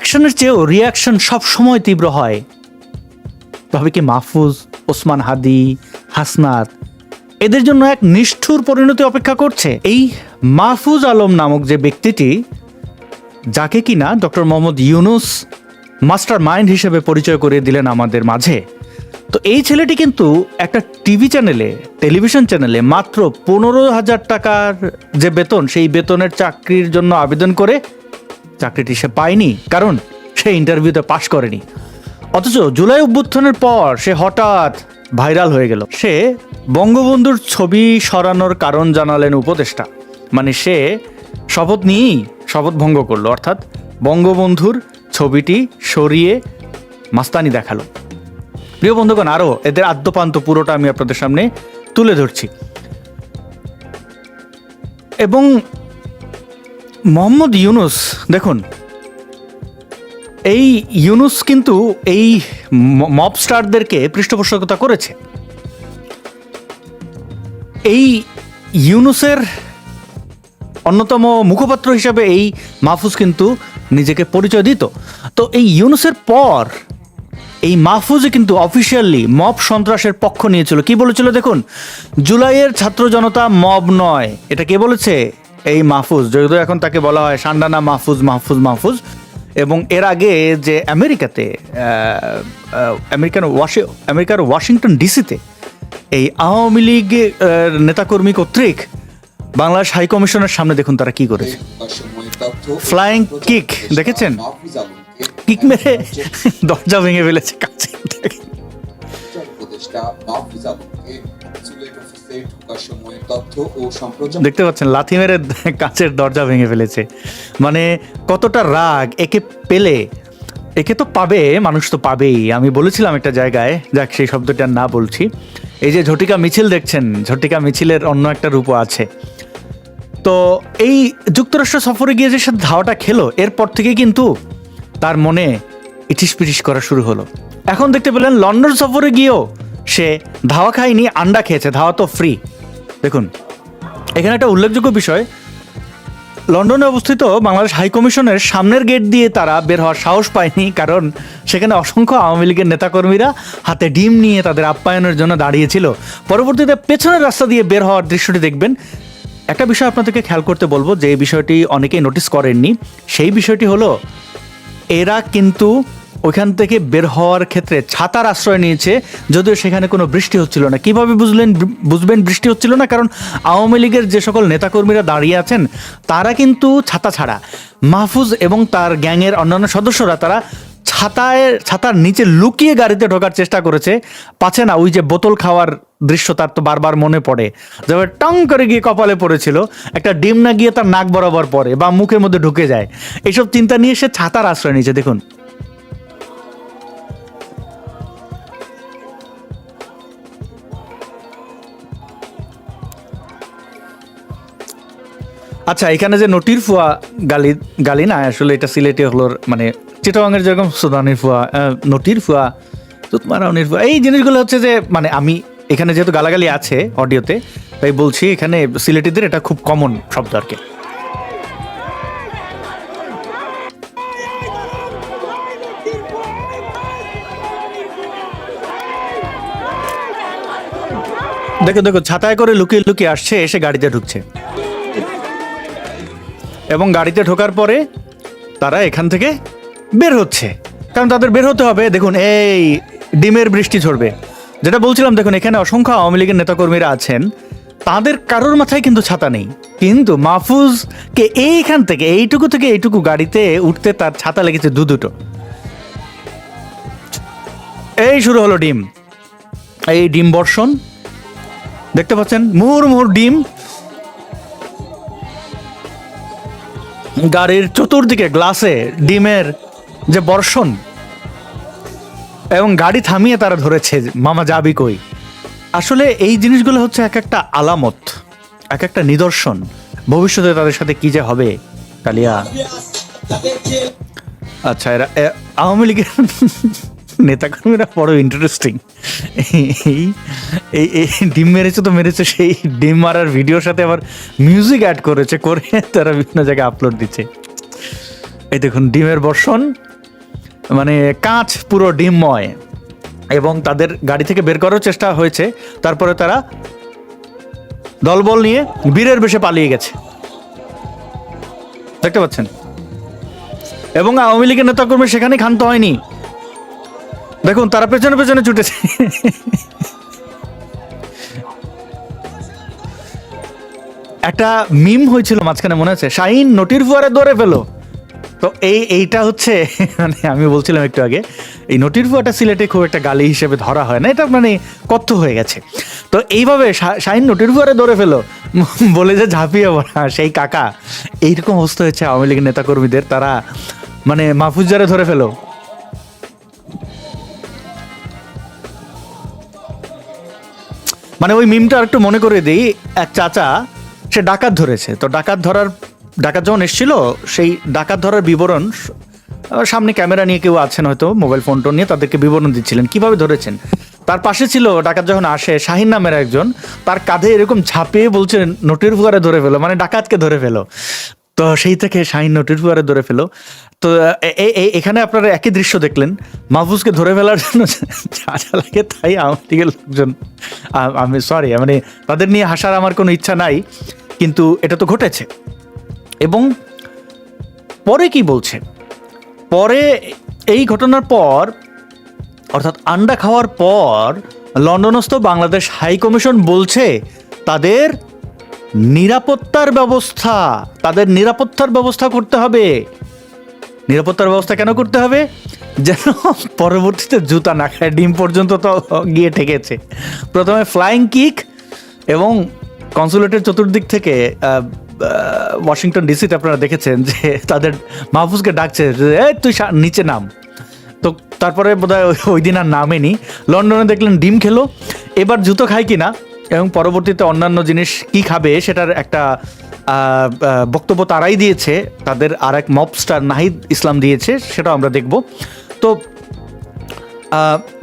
অ্যাকশনের চেয়েও রিয়াকশন সব সময় তীব্র হয়। ভাবে কি মাহফুজ, ওসমান হাদি, হাসনাত এদের জন্য এক নিষ্ঠুর পরিণতি অপেক্ষা করছে? এই মাহফুজ আলম নামক যে ব্যক্তিটি, যাকে কিনা doctor Mohammad Yunus master mind হিসেবে পরিচয় করে দিলেন আমাদের মাঝে। তো এই ছেলেটি কিন্তু একটা টিভি চ্যানেলে, টেলিভিশন চ্যানেলে মাত্র পনেরো হাজার টাকার যে বেতন, সেই বেতনের চাকরির জন্য আবেদন করে চাকরিটি সে পায়নি, কারণ সে ইন্টারভিউতে পাশ করেনি। অথচ জুলাই অভ্যুত্থানের পর সে হঠাৎ ভাইরাল হয়ে গেল। সে বঙ্গবন্ধুর ছবি সরানোর কারণ জানালেন উপদেষ্টা। মানে সে শপথ নিয়েই শপথ ভঙ্গ করল, অর্থাৎ বঙ্গবন্ধুর ছবিটি সরিয়ে মাস্তানি দেখাল। প্রিয় বন্ধুগণ আরও এদের আদ্যপান্ত পুরোটা আমি আপনাদের সামনে তুলে ধরছি। এবং মোহাম্মদ ইউনুস, দেখুন, এই ইউনুস কিন্তু এই মবস্টারদেরকে পৃষ্ঠপোষকতা করেছে। এই ইউনুসের অন্যতম মুখপাত্র হিসাবে এই মাহফুজ কিন্তু নিজেকে পরিচয় দিত। তো এই ইউনুসের পর এই মাহফুজে কিন্তু অফিসিয়ালি মব সন্ত্রাসের পক্ষ নিয়েছিল। কি বলেছিল দেখুন? জুলাইয়ের ছাত্র জনতা মব নয়। এটা কে বলেছে? এই মাহফুজ, যদিও এখন তাকে বলা হয় সান্ডানা মাহফুজ মাহফুজ মাহফুজ। এবং এর আগে যে আমেরিকাতে আমেরিকান ওয়াশি, আমেরিকার ওয়াশিংটন ডিসিতে এই আওয়ামী লীগ নেতাকর্মী কর্তৃক বাংলাদেশ হাই কমিশনের সামনে দেখুন তারা কি করেছে। ফ্লাইং কিক দেখেছেন? কিক মেরে দরজা ভেঙে ফেলেছে, কাছে। দেখতে পাচ্ছেন লাথি মেরে কাঁচের দরজা ভেঙে ফেলেছে। মানে কতটা রাগ, একে পেলে, একে তো পাবে, মানুষ তো পাবেই। আমি বলেছিলাম একটা জায়গায়, যাক সেই শব্দটা না বলছি। এই যে ঝটিকা মিছিল দেখছেন, ঝটিকা মিছিলের অন্য একটা রূপও আছে। তো এই যুক্তরাষ্ট্র সফরে গিয়ে যে সে ধাওয়াটা খেলো, এরপর থেকে কিন্তু তার মনে ইটিস পিটিস করা শুরু হলো। এখন দেখতে পেলেন, লন্ডন সফরে গিয়েও সে ধাওয়া খায়নি, আন্ডা খেয়েছে, ধাওয়া তো ফ্রি দেখুন, এখানে একটা উল্লেখযোগ্য বিষয়। লন্ডনে অবস্থিত বাংলাদেশ হাই কমিশনের সামনের গেট দিয়ে তারা বের হওয়ার সাহস পায়নি, কারণ সেখানে অসংখ্য আওয়ামী লীগের নেতাকর্মীরা হাতে ডিম নিয়ে তাদের আপ্যায়নের জন্য দাঁড়িয়েছিল। পরবর্তীতে পেছনের রাস্তা দিয়ে বের হওয়ার দৃশ্যটি দেখবেন। একটা বিষয় আপনাদেরকে খেয়াল করতে বলব যে বিষয়টি অনেকেই নোটিস করেননি। সেই বিষয়টি হলো, এরা কিন্তু ওইখান থেকে বের হওয়ার ক্ষেত্রে ছাতার আশ্রয় নিয়েছে, যদিও সেখানে কোনো বৃষ্টি হচ্ছিল না। কীভাবে বুঝলেন, বুঝবেন বৃষ্টি হচ্ছিল না? কারণ আওয়ামী লীগের যে সকল নেতাকর্মীরা দাঁড়িয়ে আছেন, তারা কিন্তু ছাতা ছাড়া। মাহফুজ এবং তার গ্যাংয়ের অন্যান্য সদস্যরা, তারা ছাতায়, ছাতার নিচে লুকিয়ে গাড়িতে ঢোকার চেষ্টা করেছে। পাচ্ছে না, ওই যে বোতল খাওয়ার দৃশ্য তার তো বারবার মনে পড়ে। যেভাবে টং করে গিয়ে কপালে পড়েছিল। একটা ডিম না গিয়ে তার নাক বরাবর পড়ে বা মুখের মধ্যে ঢুকে যায়। এইসব চিন্তা নিয়ে সে ছাতার আশ্রয় নিয়েছে, দেখুন। আচ্ছা এখানে যে নটির ফুয়া গালি গালি না, আসলে এটা সিলেটে হলো মানে চিটাগাংয়ের যেরকম সুদানির ফুয়া নটির ফুয়া, তুতমারাউনির ফুয়া, এই জিনিসগুলো হচ্ছে যে মানে আমি এখানে যেহেতু গালাগালি আছে অডিওতে, তাই বলছি এখানে সিলেটিদের এটা খুব কমন শব্দ আর কি। দেখো দেখো, ছাতায় করে লুকিয়ে লুকিয়ে আসছে, এসে গাড়িতে ঢুকছে। এবং গাড়িতে ঢোকার পরে তারা এখান থেকে বের হচ্ছে। কারণ তাদের বের হতে হবে, দেখুন, এই ডিমের বৃষ্টি ঝরবে। যেটা বলছিলাম, দেখুন, এখানে অসংখ্য আওয়ামী লীগের নেতাকর্মীরা আছেন। তাদের কারোর মাথায় কিন্তু ছাতা নেই। কিন্তু মাহফুজকে এইখান থেকে, এইটুকু থেকে এইটুকু গাড়িতে উঠতে তার ছাতা লেগেছে দু দুটো। এই শুরু হলো ডিম। এই ডিম বর্ষণ। দেখতে পাচ্ছেন মুহুর মুহুর ডিম গাড়ির চতুর্দিকে গ্লাসে ডিমের যে বর্ষণ এবং গাড়ি থামিয়ে তারা ধরেছে, মামা যাবি কই? আসলে এই জিনিসগুলো হচ্ছে এক একটা আলামত, এক একটা নিদর্শন। ভবিষ্যতে তাদের সাথে কি যে হবে, কালিয়া? আচ্ছা এরা আওয়ামী লীগের নেতাকর্মীরা বড় ইন্টারেস্টিং এই এই ডিম মেরেছে তো মেরেছে, সেই ডিম মারার ভিডিওর সাথে আবার মিউজিক অ্যাড করেছে, করে তারা বিভিন্ন জায়গায় আপলোড দিচ্ছে। এই দেখুন, ডিমের বর্ষণ মানে কাঁচ পুরো ডিমময়, এবং তাদের গাড়ি থেকে বের করার চেষ্টা হয়েছে, তারপরে তারা দলবল নিয়ে বীরের বেশে পালিয়ে গেছে। দেখতে পাচ্ছেন? এবং আওয়ামী লীগের নেতাকর্মী সেখানে ক্ষান্ত হয়নি। দেখুন, তারা পেছনে পেছনে ছুটেছে। একটা মিম হয়েছিল মাঝখানে, মনে আছে? শাহিন নটির ফুয়ারে দৌড়ে ফেলো। তো এই, এইটা হচ্ছে মানে আমি বলছিলাম একটু আগে, এই নটির ফুয়াটা সিলেটে খুব একটা গালি হিসেবে ধরা হয় না, এটা মানে কথ্য হয়ে গেছে। তো এইভাবে শাহিন নটির ফুয়ারে দৌড়ে ফেলো। বলে যে, ঝাঁপিয়ে পড়া, সেই কাকা। এইরকম অবস্থা হয়েছে আওয়ামী লীগের নেতাকর্মীদের, তারা মানে মাহফুজারে ধরে ফেলো মানে ওই মিমটা একটু মনে করে দিই, এক চাচা, সে ডাকাত ধরেছে। তো ডাকাত ধরার, ডাকাত যখন এসেছিল, সেই ডাকাত ধরার বিবরণ সামনে ক্যামেরা নিয়ে কেউ আছেন হয়তো, মোবাইল ফোন টোন নিয়ে তাদেরকে বিবরণ দিচ্ছিলেন। কীভাবে ধরেছেন? তার পাশে ছিল, ডাকাত যখন আসে, শাহিন নামের একজন, তার কাঁধে এরকম ঝাঁপিয়ে বলছে, নোটের ফুয়ারে ধরে ফেলো। মানে ডাকাতকে ধরে ফেলো। তো সেই থেকে শাহিন নোটের ফুয়ারে ধরে ফেলো। তো এখানে আপনারা একই দৃশ্য দেখলেন। মাহফুজকে ধরে ফেলার জন্য যা যা লাগে তাই আমার দিকে লোকজন আমি সরি মানে তাদের নিয়ে হাসার আমার কোনো ইচ্ছা নাই, কিন্তু এটা তো ঘটেছে। এবং পরে কি বলছে? পরে এই ঘটনার পর, অর্থাৎ আন্ডা খাওয়ার পর, লন্ডনস্থ বাংলাদেশ হাই কমিশন বলছে, তাদের নিরাপত্তার ব্যবস্থা তাদের নিরাপত্তার ব্যবস্থা করতে হবে। নিরাপত্তার ব্যবস্থা কেন করতে হবে? যেন পরবর্তীতে জুতা না খায় ডিম পর্যন্ত তো গিয়ে ঠেকেছে। প্রথমে ফ্লাইং কিক এবং কনসুলেটের চতুর্দিক থেকে ওয়াশিংটন ডিসিতে আপনারা দেখেছেন যে তাদের মাহফুজকে ডাকছে "এই, তুই নিচে নাম। তো তারপরে বোধহয় ওই- দিন আর নামেনি। লন্ডনে দেখলেন ডিম খেলো। এবার জুতো খায় কিনা? এবং পরবর্তীতে অন্যান্য জিনিস কি খাবে সেটার একটা বক্তব্য তারাই দিয়েছে। তাদের আর এক মবস্টার নাহিদ ইসলাম দিয়েছে, সেটাও আমরা দেখব। তো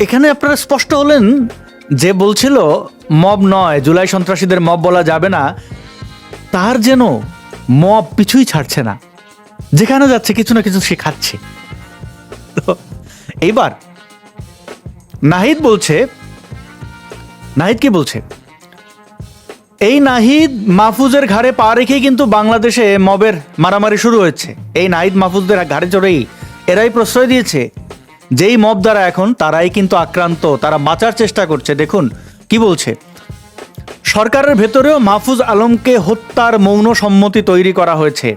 এখানে আপনারা স্পষ্ট হলেন যে বলছিল মব নয়, জুলাই সন্ত্রাসীদের মব বলা যাবে না। তার যেন মব পিছুই ছাড়ছে না। যেখানে যাচ্ছে, কিছু না কিছু সে খাচ্ছে। এইবার নাহিদ বলছে, নাহিদ কি বলছে? এই নাহিদ মাহফুজের ঘাড়ে পা রেখেই কিন্তু বাংলাদেশে মবের মারামারি শুরু হয়েছে। এই নাহিদ মাহফুজদের ঘাড়ে চড়েই এরাই প্রশ্রয় দিয়েছে। যেই মব দ্বারা এখন তারাই কিন্তু আক্রান্ত, তারা বাঁচার চেষ্টা করছে। দেখুন, কি বলছে? সরকারের ভেতরেও মাহফুজ আলমকে হত্যার মৌন সম্মতি তৈরি করা হয়েছে।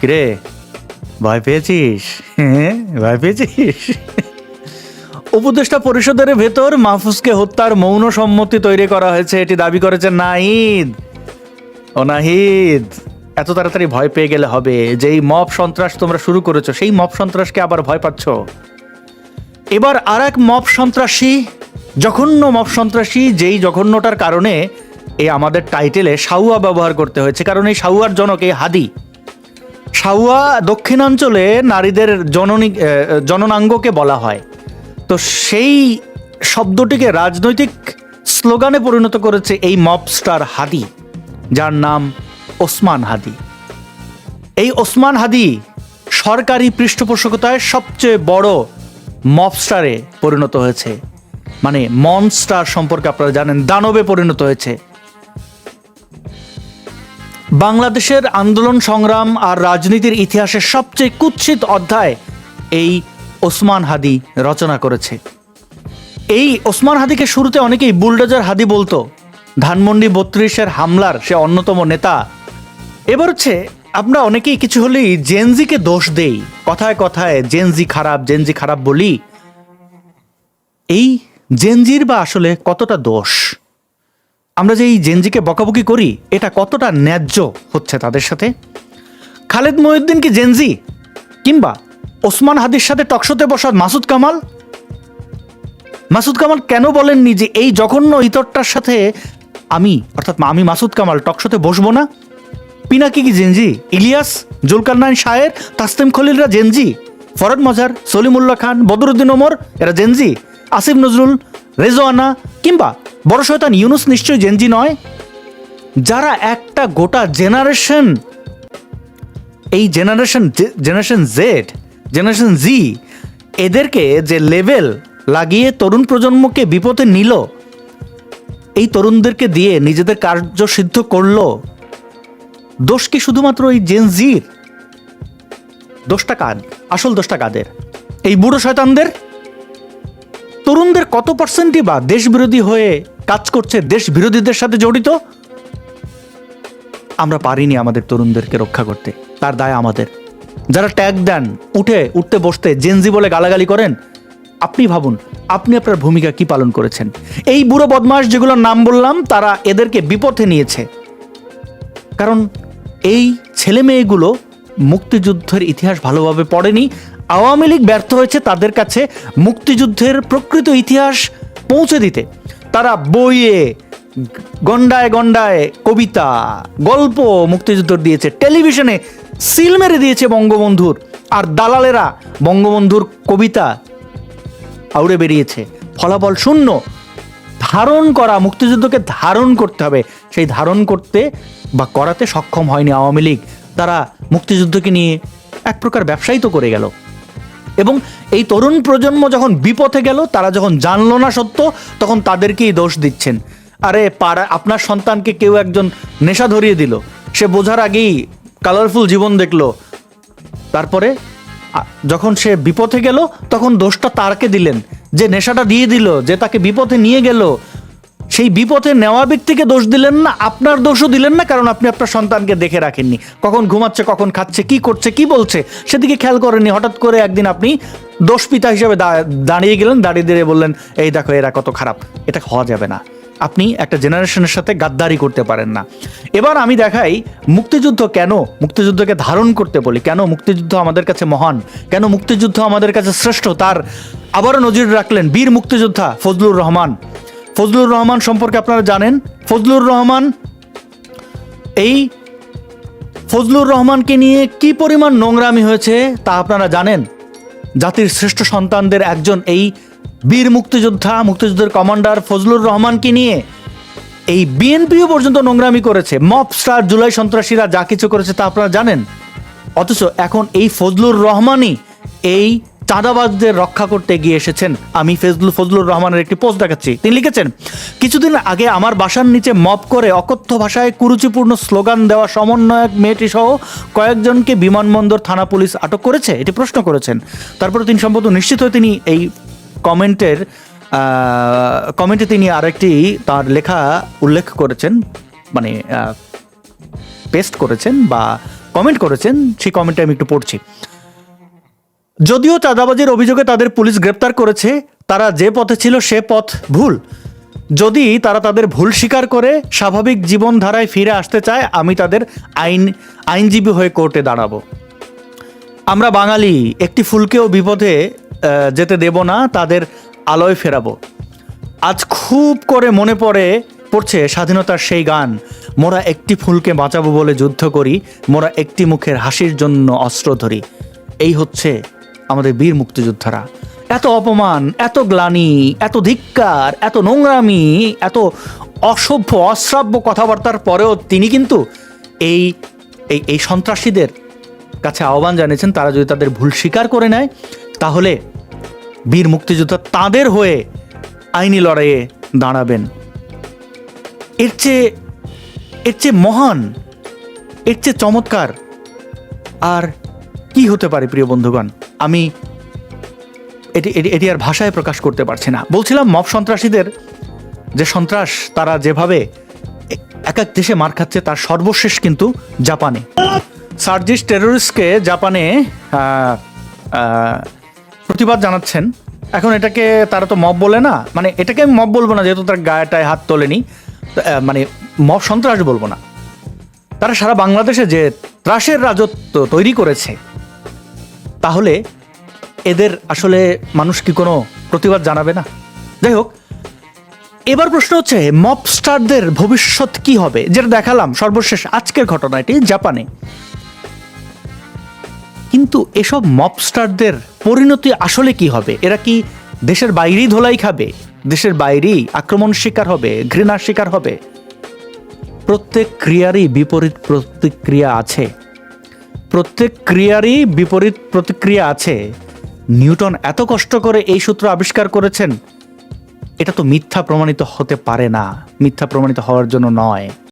কিরে, ভয় পেয়েছিস? হ্যাঁ ভয় পেয়েছিস? উপদেষ্টা পরিষদের ভেতর মাহফুজকে হত্যার মৌন সম্মতি তৈরি করা হয়েছে, এটি দাবি করেছে নাহিদ ও নাহিদ এত তাড়াতাড়ি ভয় পেয়ে গেলে হবে। যেই মব সন্ত্রাস তোমরা শুরু করেছ, সেই মব সন্ত্রাসকে আবার ভয় পাচ্ছ? এবার আর এক মব সন্ত্রাসী, জঘন্য মব সন্ত্রাসী, যেই জঘন্যটার কারণে এই আমাদের টাইটেলে সাউয়া ব্যবহার করতে হয়েছে। কারণ এই সাউয়ার জনক এই হাদি। সাউয়া দক্ষিণাঞ্চলে নারীদের জননী জননাঙ্গকে বলা হয়। তো সেই শব্দটিকে রাজনৈতিক স্লোগানে পরিণত করেছে এই মবস্টার হাদি, যার নাম ওসমান হাদি। এই ওসমান হাদি সরকারি পৃষ্ঠপোষকতায় সবচেয়ে বড় মবস্টারে পরিণত হয়েছে। মানে মনস্টার সম্পর্কে আপনারা জানেন, দানবে পরিণত হয়েছে। বাংলাদেশের আন্দোলন সংগ্রাম আর রাজনীতির ইতিহাসের সবচেয়ে কুৎসিত অধ্যায় এই ওসমান হাদি রচনা করেছে। এই ওসমান হাদিকে শুরুতে অনেকেই বুলডোজার হাদি বলতো। ধানমন্ডি বত্রিশের হামলার সে অন্যতম নেতা। এবার হচ্ছে, আমরা অনেকেই কিছু হলেই জেনজিকে দোষ দেই। কথায় কথায় জেনজি খারাপ জেনজি খারাপ বলি। এই জেনজির বা আসলে কতটা দোষ? আমরা যে এই জেনজিকে বকাবকি করি, এটা কতটা ন্যায্য হচ্ছে তাদের সাথে? খালেদ মহিউদ্দিন কি জেনজি কিংবা ওসমান হাদির সাথে টকশোতে বসা মাসুদ কামাল? মাসুদ কামাল কেন বলেননি যে এই জঘন্য ইতরটার সাথে আমি, অর্থাৎ আমি মাসুদ কামাল টকশোতে বসবো না? পিনাকি কি জেনজি? ইলিয়াস? জুলকারনাইন শায়ের? তাসলিম খলিলরা জেনজি? ফরদ মজার? সলিমুল্লাহ খান? বদরুদ্দিন ওমর? এরা জেনজি? আসিফ নজরুল? রেজওয়ানা কিংবা বড় শয়তান ইউনুস নিশ্চয়ই জেনজি নয়? যারা একটা গোটা জেনারেশন এই generation generation Z generation Z এদেরকে যে লেভেল লাগিয়ে তরুণ প্রজন্মকে বিপদে নিল, এই তরুণদেরকে দিয়ে নিজেদের কার্য সিদ্ধ করল, দোষ কি শুধুমাত্র এই জেন জির দোষটা কাদ আসল দোষটা কাদের? এই বুড়ো শয়তানদের? তরুণদের কত পার্সেন্টই বা দেশ বিরোধী হয়ে কাজ করছে দেশ বিরোধীদের সাথে জড়িত? আমরা পারিনি আমাদের তরুণদেরকে রক্ষা করতে, তার দায় আমাদের। যারা ট্যাগ দেন, উঠে, উঠতে, বসতে জেনজি বলে গালাগালি করেন, আপনি ভাবুন, আপনি আপনার ভূমিকা কি পালন করেছেন? এই বুড়ো বদমাস যেগুলোর নাম বললাম, তারা এদেরকে বিপথে নিয়েছে। কারণ এই ছেলে মেয়েগুলো মুক্তিযুদ্ধের ইতিহাস ভালোভাবে পড়েনি, আওয়ামী লীগ ব্যর্থ হয়েছে তাদের কাছে মুক্তিযুদ্ধের প্রকৃত ইতিহাস পৌঁছে দিতে। তারা বইয়ে, গন্ডায় গন্ডায় কবিতা, গল্প মুক্তিযুদ্ধ দিয়েছে, টেলিভিশনে সিল মেরে দিয়েছে বঙ্গবন্ধুর, আর দালালেরা বঙ্গবন্ধুর কবিতা আউড়ে বেরিয়েছে। ফলাফল শূন্য। ধারণ করা, মুক্তিযুদ্ধকে ধারণ করতে হবে। সেই ধারণ করতে বা করাতে সক্ষম হয়নি আওয়ামী লীগ। তারা মুক্তিযুদ্ধকে নিয়ে এক প্রকার ব্যবসায়ী তো করে গেল। এবং এই তরুণ প্রজন্ম যখন বিপথে গেল, তারা যখন জানলো না সত্য, তখন তাদেরকেই দোষ দিচ্ছেন। আরে, পাড়া, আপনার সন্তানকে কেউ একজন নেশা ধরিয়ে দিল। সে বোঝার আগেই কালারফুল জীবন দেখল। তারপরে যখন সে বিপথে গেল, তখন দোষটা তারকে দিলেন। যে নেশাটা দিয়ে দিল, যে তাকে বিপথে নিয়ে গেল, সেই বিপথে নেওয়া ব্যক্তিকে দোষ দিলেন না, আপনার দোষও দিলেন না, কারণ আপনি আপনার সন্তানকে দেখে রাখেননি। কখন ঘুমাচ্ছে, কখন খাচ্ছে, কি করছে, কি বলছে, সেদিকে খেয়াল করেননি। হঠাৎ করে একদিন আপনি দোষ পিতা হিসেবে দাঁড়িয়ে গেলেন, দাঁড়িয়ে দিয়ে বললেন, এই দেখো, এরা কত খারাপ, এটা হওয়া যাবে না। আপনি একটা জেনারেশনের সাথে গাদ্দারি করতে পারেন না। এবার আমি দেখাই মুক্তিযুদ্ধ কেন? মুক্তিযুদ্ধকে ধারণ করতে বলি। কেন মুক্তিযুদ্ধ আমাদের কাছে মহান? কেন মুক্তিযুদ্ধ আমাদের কাছে শ্রেষ্ঠ? তার আবারও নজির রাখলেন বীর মুক্তিযোদ্ধা ফজলুর রহমান। ফজলুর রহমান সম্পর্কে আপনারা জানেন? ফজলুর রহমান, এই ফজলুর রহমানকে নিয়ে কি পরিমাণ নোংরামি হয়েছে তা আপনারা জানেন? জাতির শ্রেষ্ঠ সন্তানদের একজন এই বীর মুক্তিযোদ্ধা, মুক্তিযুদ্ধের কমান্ডার ফজলুর রহমানকে নিয়ে এই বিএনপিও পর্যন্ত নোংরামি করেছে। মব স্টার জুলাই সন্ত্রাসীরা যা কিছু করেছে তা আপনারা জানেন। অথচ এখন এই ফজলুর রহমানই এই চাঁদাবাজদের রক্ষা করতে গিয়ে এসেছেন। আমি ফজলুল ফজলুর রহমানের একটি পোস্ট দেখাচ্ছি। তিনি লিখেছেন, কিছুদিন আগে আমার বাসার নিচে মপ করে অকথ্য ভাষায় কুরুচিপূর্ণ স্লোগান দেওয়া সমন্বয়ক মেয়েটি সহ কয়েকজনকে বিমানবন্দর থানা পুলিশ আটক করেছে? এটি প্রশ্ন করেছেন। তারপরে তিনি সম্ভবত নিশ্চিত হয়ে তিনি এই কমেন্টের কমেন্টে তিনি আরেকটি তার লেখা উল্লেখ করেছেন মানে পেস্ট করেছেন বা কমেন্ট করেছেন, সেই কমেন্টে আমি একটু পড়ছি। যদিও চাঁদাবাজির অভিযোগে তাদের পুলিশ গ্রেপ্তার করেছে, তারা যে পথে ছিল সে পথ ভুল। যদি তারা তাদের ভুল স্বীকার করে, স্বাভাবিক জীবনধারায় ফিরে আসতে চায়, আমি তাদের আইন, আইনজীবী হয়ে কোর্টে দাঁড়াবো। আমরা বাঙালি, একটি ফুলকেও বিপদে যেতে দেব না, তাদের আলোয় ফেরাবো। আজ খুব করে মনে পড়ে, পড়ছে স্বাধীনতার সেই গান, মোরা একটি ফুলকে বাঁচাবো বলে যুদ্ধ করি, মোরা একটি মুখের হাসির জন্য অস্ত্র ধরি। এই হচ্ছে আমাদের বীর মুক্তিযোদ্ধারা। এত অপমান, এত গ্লানি, এত ধিক্কার, এত নোংরামি, এত অসভ্য, অশ্রাব্য কথাবার্তার পরেও তিনি কিন্তু এই এই এই সন্ত্রাসীদের কাছে আহ্বান জানিয়েছেন, তারা যদি তাদের ভুল স্বীকার করে নেয়, তাহলে বীর মুক্তিযোদ্ধা তাদের হয়ে আইনি লড়াইয়ে দাঁড়াবেন। এর চেয়ে এর চেয়ে মহান, এর চেয়ে চমৎকার আর কি হতে পারে প্রিয় বন্ধুগণ? আমি এটি এটি আর ভাষায় প্রকাশ করতে পারছি না। বলছিলাম মব সন্ত্রাসীদের যে সন্ত্রাস তারা যেভাবে এক এক দেশে মার খাচ্ছে তার সর্বশেষ কিন্তু জাপানে। সার্জিস টেরোরিস্টকে জাপানে প্রতিবাদ জানাচ্ছেন। এখন এটাকে তারা তো মব বলে না। মানে এটাকে আমি মব বলব না, যেহেতু তার গায়েটায় হাত তোলেনি। মানে মব সন্ত্রাস বলব না। তারা সারা বাংলাদেশে যে ত্রাসের রাজত্ব তৈরি করেছে, তাহলে এদের আসলে মানুষ কি কোনো প্রতিবাদ জানাবে না? যাই হোক, এবার প্রশ্ন হচ্ছে মবস্টারদের ভবিষ্যৎ কি হবে? যেটা দেখালাম সর্বশেষ আজকের ঘটনা এটি জাপানে। কিন্তু এসব মবস্টারদের পরিণতি আসলে কি হবে? এরা কি দেশের বাইরেই ধোলাই খাবে? দেশের বাইরেই আক্রমণ শিকার হবে? ঘৃণার শিকার হবে? প্রত্যেক ক্রিয়ারই বিপরীত প্রতিক্রিয়া আছে। প্রত্যেক ক্রিয়ারই বিপরীত প্রতিক্রিয়া আছে। নিউটন এত কষ্ট করে এই সূত্র আবিষ্কার করেছেন, এটা তো মিথ্যা প্রমাণিত হতে পারে না। মিথ্যা প্রমাণিত হওয়ার জন্য নয়।